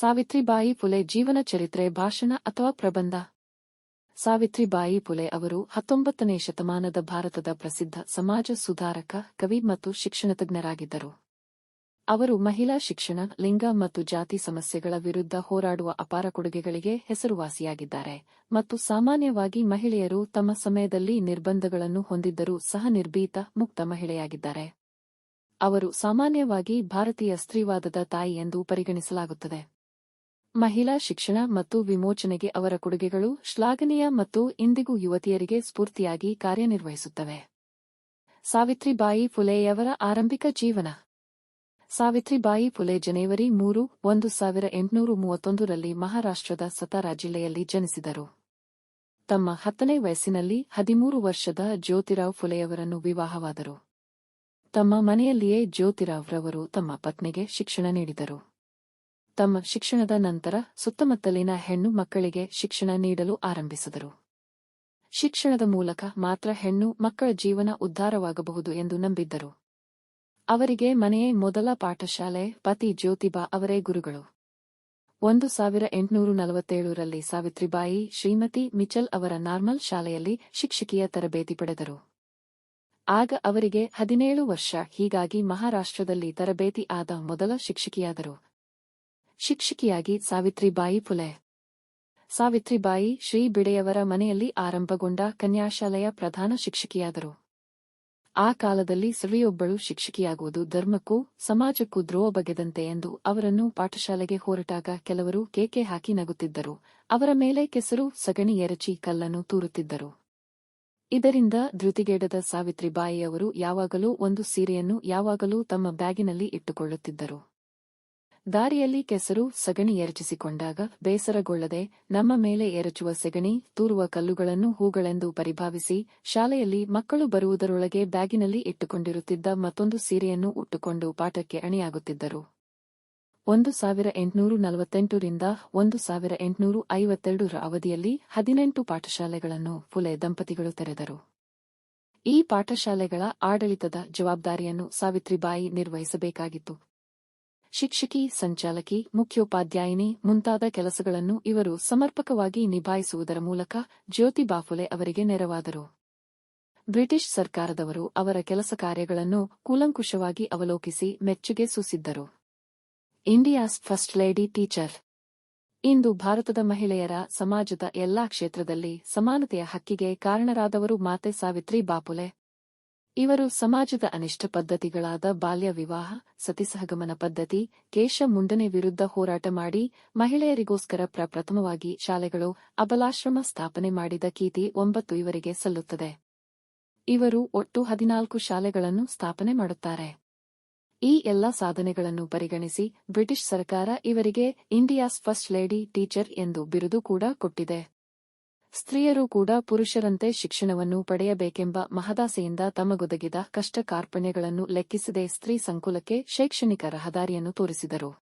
ಸಾವಿತ್ರಿಬಾಯಿ ಫುಲೆ ಜೀವನ ಚರಿತ್ರೆ, ಭಾಷಣ ಅಥವಾ ಪ್ರಬಂಧ. ಸಾವಿತ್ರಿಬಾಯಿ ಫುಲೆ ಅವರು ಹತ್ತೊಂಬತ್ತನೇ ಶತಮಾನದ ಭಾರತದ ಪ್ರಸಿದ್ಧ ಸಮಾಜ ಸುಧಾರಕ, ಕವಿ ಮತ್ತು ಶಿಕ್ಷಣ ತಜ್ಞರಾಗಿದ್ದರು ಅವರು ಮಹಿಳಾ ಶಿಕ್ಷಣ, ಲಿಂಗ ಮತ್ತು ಜಾತಿ ಸಮಸ್ಯೆಗಳ ವಿರುದ್ಧ ಹೋರಾಡುವ ಅಪಾರ ಕೊಡುಗೆಗಳಿಗೆ ಹೆಸರುವಾಸಿಯಾಗಿದ್ದಾರೆ ಮತ್ತು ಸಾಮಾನ್ಯವಾಗಿ ಮಹಿಳೆಯರು ತಮ್ಮ ಸಮಯದಲ್ಲಿ ನಿರ್ಬಂಧಗಳನ್ನು ಹೊಂದಿದ್ದರೂ ಸಹ ನಿರ್ಭೀತ, ಮುಕ್ತ ಮಹಿಳೆಯಾಗಿದ್ದಾರೆ. ಅವರು ಸಾಮಾನ್ಯವಾಗಿ ಭಾರತೀಯ ಸ್ತ್ರೀವಾದದ ತಾಯಿ ಎಂದು ಪರಿಗಣಿಸಲಾಗುತ್ತದೆ. ಮಹಿಳಾ ಶಿಕ್ಷಣ ಮತ್ತು ವಿಮೋಚನೆಗೆ ಅವರ ಕೊಡುಗೆಗಳು ಶ್ಲಾಘನೀಯ ಮತ್ತು ಇಂದಿಗೂ ಯುವತಿಯರಿಗೆ ಸ್ಫೂರ್ತಿಯಾಗಿ ಕಾರ್ಯನಿರ್ವಹಿಸುತ್ತವೆ. ಸಾವಿತ್ರಿಬಾಯಿ ಫುಲೆಯವರ ಆರಂಭಿಕ ಜೀವನ. ಸಾವಿತ್ರಿಬಾಯಿ ಫುಲೆ ಜನವರಿ ಮೂರು, ಒಂದು ಸಾವಿರ ಎಂಟುನೂರು ಮೂವತ್ತೊಂದರಲ್ಲಿ ಮಹಾರಾಷ್ಟ್ರದ ಸತಾರಾ ಜಿಲ್ಲೆಯಲ್ಲಿ ಜನಿಸಿದರು. ತಮ್ಮ ಹತ್ತನೇ ವಯಸ್ಸಿನಲ್ಲಿ ಹದಿಮೂರು ವರ್ಷದ ಜ್ಯೋತಿರಾವ್ ಫುಲೆಯವರನ್ನು ವಿವಾಹವಾದರು. ತಮ್ಮ ಮನೆಯಲ್ಲಿಯೇ ಜ್ಯೋತಿರಾವ್ ರವರು ತಮ್ಮ ಪತ್ನಿಗೆ ಶಿಕ್ಷಣ ನೀಡಿದರು. ತಮ್ಮ ಶಿಕ್ಷಣದ ನಂತರ ಸುತ್ತಮುತ್ತಲಿನ ಹೆಣ್ಣು ಮಕ್ಕಳಿಗೆ ಶಿಕ್ಷಣ ನೀಡಲು ಆರಂಭಿಸಿದರು. ಶಿಕ್ಷಣದ ಮೂಲಕ ಮಾತ್ರ ಹೆಣ್ಣು ಮಕ್ಕಳ ಜೀವನ ಉದ್ಧಾರವಾಗಬಹುದು ಎಂದು ನಂಬಿದ್ದರು. ಅವರಿಗೆ ಮನೆಯೇ ಮೊದಲ ಪಾಠಶಾಲೆ, ಪತಿ ಜ್ಯೋತಿಬಾ ಅವರೇ ಗುರುಗಳು. ಒಂದು ಸಾವಿರ ಎಂಟುನೂರು ನಲವತ್ತೇಳರಲ್ಲಿ ಸಾವಿತ್ರಿಬಾಯಿ ಶ್ರೀಮತಿ ಮಿಚಲ್ ಅವರ ನಾರ್ಮಲ್ ಶಾಲೆಯಲ್ಲಿ ಶಿಕ್ಷಕಿಯ ತರಬೇತಿ ಪಡೆದರು. ಆಗ ಅವರಿಗೆ ಹದಿನೇಳು ವರ್ಷ, ಹೀಗಾಗಿ ಮಹಾರಾಷ್ಟ್ರದಲ್ಲಿ ತರಬೇತಿ ಆದ ಮೊದಲ ಶಿಕ್ಷಕಿಯಾದರು. ಶಿಕ್ಷಕಿಯಾಗಿ ಸಾವಿತ್ರಿಬಾಯಿ ಫುಲೆ. ಸಾವಿತ್ರಿಬಾಯಿ ಶ್ರೀ ಬಿಡೆಯವರ ಮನೆಯಲ್ಲಿ ಆರಂಭಗೊಂಡ ಕನ್ಯಾಶಾಲೆಯ ಪ್ರಧಾನ ಶಿಕ್ಷಕಿಯಾದರು. ಆ ಕಾಲದಲ್ಲಿ ಸ್ತ್ರೀಯೊಬ್ಬಳು ಶಿಕ್ಷಕಿಯಾಗುವುದು ಧರ್ಮಕ್ಕೂ ಸಮಾಜಕ್ಕೂ ದ್ರೋಹ ಬಗೆದಂತೆ ಎಂದು ಅವರನ್ನು ಪಾಠಶಾಲೆಗೆ ಹೊರಟಾಗ ಕೆಲವರು ಕೇಕೆ ಹಾಕಿ ನಗುತ್ತಿದ್ದರು. ಅವರ ಮೇಲೆ ಕೆಸರು, ಸಗಣಿ ಎರಚಿ ಕಲ್ಲನ್ನು ತೂರುತ್ತಿದ್ದರು. ಇದರಿಂದ ಧೃತಿಗೇಡದ ಸಾವಿತ್ರಿಬಾಯಿಯವರು ಯಾವಾಗಲೂ ಒಂದು ಸೀರೆಯನ್ನು ಯಾವಾಗಲೂ ತಮ್ಮ ಬ್ಯಾಗಿನಲ್ಲಿ ಇಟ್ಟುಕೊಳ್ಳುತ್ತಿದ್ದರು. ದಾರಿಯಲ್ಲಿ ಕೆಸರು ಸಗಣಿ ಎರಚಿಸಿಕೊಂಡಾಗ ಬೇಸರಗೊಳ್ಳದೆ ನಮ್ಮ ಮೇಲೆ ಎರಚುವ ಸೆಗಣಿ ತೂರುವ ಕಲ್ಲುಗಳನ್ನು ಹೂಗಳೆಂದು ಪರಿಭಾವಿಸಿ ಶಾಲೆಯಲ್ಲಿ ಮಕ್ಕಳು ಬರುವುದರೊಳಗೆ ಬ್ಯಾಗಿನಲ್ಲಿ ಇಟ್ಟುಕೊಂಡಿರುತ್ತಿದ್ದ ಮತ್ತೊಂದು ಸೀರೆಯನ್ನು ಉಟ್ಟುಕೊಂಡು ಪಾಠಕ್ಕೆ ಅಣಿಯಾಗುತ್ತಿದ್ದರು. ಒಂದು ಸಾವಿರ ಎಂಟುನೂರು ನಲವತ್ತೆಂಟರಿಂದ ಒಂದು ಸಾವಿರ ಎಂಟುನೂರು ಐವತ್ತೆರಡರ ಅವಧಿಯಲ್ಲಿ ಹದಿನೆಂಟು ಪಾಠಶಾಲೆಗಳನ್ನು ಫುಲೆ ದಂಪತಿಗಳು ತೆರೆದರು. ಈ ಪಾಠಶಾಲೆಗಳ ಆಡಳಿತದ ಜವಾಬ್ದಾರಿಯನ್ನು ಸಾವಿತ್ರಿಬಾಯಿ ನಿರ್ವಹಿಸಬೇಕಾಗಿತ್ತು. ಶಿಕ್ಷಕಿ ಸಂಚಾಲಕಿ, ಮುಖ್ಯೋಪಾಧ್ಯಾಯಿನಿ ಮುಂತಾದ ಕೆಲಸಗಳನ್ನು ಇವರು ಸಮರ್ಪಕವಾಗಿ ನಿಭಾಯಿಸುವುದರ ಮೂಲಕ ಜ್ಯೋತಿ ಬಾಫುಲೆ ಅವರಿಗೆ ನೆರವಾದರು. ಬ್ರಿಟಿಷ್ ಸರ್ಕಾರದವರು ಅವರ ಕೆಲಸ ಕಾರ್ಯಗಳನ್ನು ಕೂಲಂಕುಷವಾಗಿ ಅವಲೋಕಿಸಿ ಮೆಚ್ಚುಗೆ ಸೂಸಿದ್ದರು. India's first lady teacher. ಇಂದು ಭಾರತದ ಮಹಿಳೆಯರ ಸಮಾಜದ ಎಲ್ಲಾ ಕ್ಷೇತ್ರದಲ್ಲಿ ಸಮಾನತೆಯ ಹಕ್ಕಿಗೆ ಕಾರಣರಾದವರು ಮಾತೆ ಸಾವಿತ್ರಿ ಬಾಪುಲೆ ಇವರು ಸಮಾಜದ ಅನಿಷ್ಟ ಪದ್ಧತಿಗಳಾದ ಬಾಲ್ಯ ವಿವಾಹ, ಸತಿಸಹಗಮನ ಪದ್ಧತಿ, ಕೇಶ ಮುಂಡನೆ ವಿರುದ್ಧ ಹೋರಾಟ ಮಾಡಿ, ಮಹಿಳೆಯರಿಗೋಸ್ಕರ ಪ್ರಪ್ರಥಮವಾಗಿ ಶಾಲೆಗಳು, ಅಬಲಾಶ್ರಮ ಸ್ಥಾಪನೆ ಮಾಡಿದ ಕೀರ್ತಿ ಒಂಬತ್ತು ಇವರಿಗೆ ಸಲ್ಲುತ್ತದೆ. ಇವರು ಒಟ್ಟು ಹದಿನಾಲ್ಕು ಶಾಲೆಗಳನ್ನು ಸ್ಥಾಪನೆ ಮಾಡುತ್ತಾರೆ. ಈ ಎಲ್ಲ ಸಾಧನೆಗಳನ್ನು ಪರಿಗಣಿಸಿ ಬ್ರಿಟಿಷ್ ಸರ್ಕಾರ ಇವರಿಗೆ ಇಂಡಿಯಾಸ್ ಫಸ್ಟ್ ಲೇಡಿ ಟೀಚರ್ ಎಂದು ಬಿರುದು ಕೂಡ ಕೊಟ್ಟಿದೆ. ಸ್ತ್ರೀಯರು ಕೂಡ ಪುರುಷರಂತೆ ಶಿಕ್ಷಣವನ್ನು ಪಡೆಯಬೇಕೆಂಬ ಮಹದಾಸೆಯಿಂದ ತಮಗೊದಗಿದ ಕಷ್ಟ ಕಾರ್ಪಣ್ಯಗಳನ್ನು ಲೆಕ್ಕಿಸದೆ ಸ್ತ್ರೀ ಸಂಕುಲಕ್ಕೆ ಶೈಕ್ಷಣಿಕ ರಹದಾರಿಯನ್ನು ತೋರಿಸಿದರು.